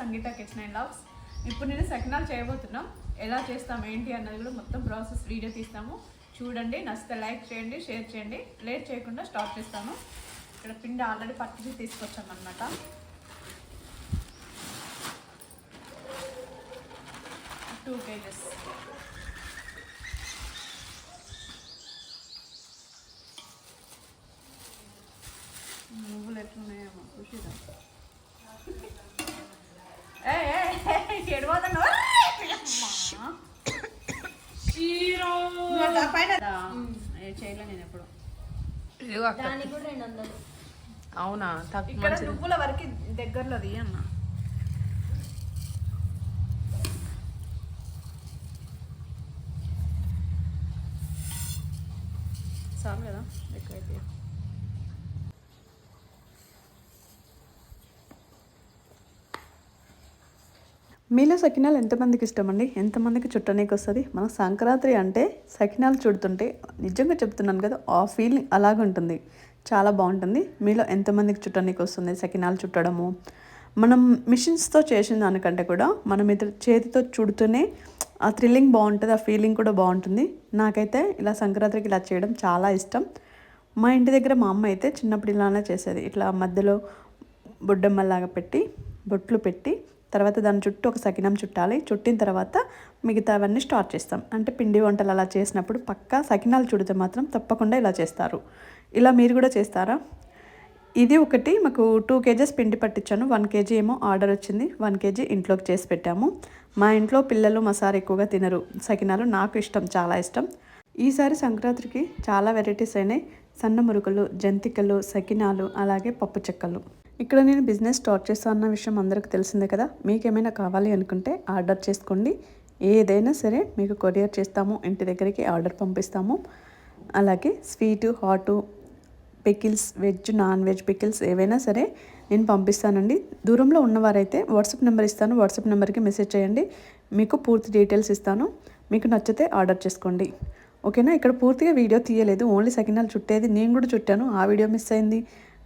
Sangeetha kitchen and loves ఇప్పుడు నేను సకినాలు చేయబోతున్నాం. ఎలా చేస్తాం ఏంటి అన్నది కూడా మొత్తం ప్రాసెస్ వీడియో తీస్తాము. చూడండి నచ్చితే లైక్ చేయండి షేర్ చేయండి. లేట్ చేయకుండా స్టార్ట్ చేస్తాను ఇక్కడ పిండి ఆల్రెడీ పట్టించి తీసుకొచ్చాం అనమాట టూ కేజెస్ నువ్వులు ఎట్లున్నాయేమో చూసిరా? పైన చేయలే నేను ఎప్పుడు. ఇదిగో అక్క. దానికి కూడా రెండు వందలు. అవునా? తక్కువ ఇక్కడ. నువ్వుల వరకు దగ్గరలో అన్న. చాలు కదా ఎక్కువైతే మీలో సకినాలు ఎంతమందికి ఇష్టం అండి ఎంతమందికి చుట్టనీకి వస్తుంది మన సంక్రాంతి అంటే సకినాలు చుడుతుంటే నిజంగా చెప్తున్నాను కదా ఆ ఫీలింగ్ అలాగుంటుంది. చాలా బాగుంటుంది. మీలో ఎంతమందికి చుట్టనీకి వస్తుంది సకినాలు చుట్టడము? మనం మిషన్స్తో చేసిన దానికంటే కూడా మనం ఇతర చేతితో చుడుతూనే ఆ థ్రిల్లింగ్ బాగుంటుంది ఆ ఫీలింగ్ కూడా బాగుంటుంది. నాకైతే ఇలా సంక్రాంతికి ఇలా చేయడం చాలా ఇష్టం. మా ఇంటి దగ్గర మా అమ్మ అయితే చిన్నప్పుడు ఇలానే చేసేది. ఇట్లా మధ్యలో బొడ్డమ్మలాగా పెట్టి బొట్లు పెట్టి తర్వాత దాని చుట్టూ ఒక సకినం చుట్టాలి. చుట్టిన తర్వాత మిగతావన్నీ స్టార్ట్ చేస్తాం. అంటే పిండి వంటలు అలా చేసినప్పుడు పక్కా సకినాలు చుడితే మాత్రం తప్పకుండా ఇలా చేస్తారు. ఇలా మీరు కూడా చేస్తారా? ఇది ఒకటి. మాకు టూ కేజెస్ పిండి పట్టించాను. వన్ కేజీ ఏమో ఆర్డర్ వచ్చింది. వన్ కేజీ ఇంట్లోకి చేసి పెట్టాము. మా ఇంట్లో పిల్లలు మసాలా ఎక్కువగా తినరు. సకినాలు నాకు ఇష్టం చాలా ఇష్టం. ఈసారి సంక్రాంతికి చాలా వెరైటీస్ అయినాయి. సన్న మురుకులు జంతికలు సకినాలు అలాగే పప్పు చెక్కలు. ఇక్కడ నేను బిజినెస్ స్టార్ట్ చేస్తాను అన్న విషయం అందరికీ తెలిసిందే కదా. మీకు ఏమైనా కావాలి అనుకుంటే ఆర్డర్ చేసుకోండి. ఏదైనా సరే మీకు కొరియర్ చేస్తాము ఇంటి దగ్గరికి ఆర్డర్ పంపిస్తాము. అలాగే sweet hot pickles veg non veg pickles ఏవైనా సరే నేను పంపిస్తానండి. దూరంలో ఉన్నవారైతే వాట్సాప్ నెంబర్ ఇస్తాను. వాట్సాప్ నెంబర్కి మెసేజ్ చేయండి. మీకు పూర్తి డీటెయిల్స్ ఇస్తాను. మీకు నచ్చితే ఆర్డర్ చేసుకోండి. ఓకేనా? ఇక్కడ పూర్తిగా వీడియో తీయలేదు. ఓన్లీ సకినాలు చుట్టేది నేను కూడా చుట్టాను. ఆ వీడియో మిస్ అయింది.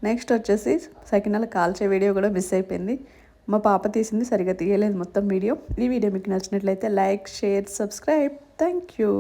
నెక్స్ట్ వచ్చేసి సకినాలు కాల్చే వీడియో కూడా మిస్ అయిపోయింది. మా పాప తీసింది సరిగా తీయలేదు మొత్తం వీడియో. ఈ వీడియో మీకు నచ్చినట్లయితే like share subscribe. Thank you.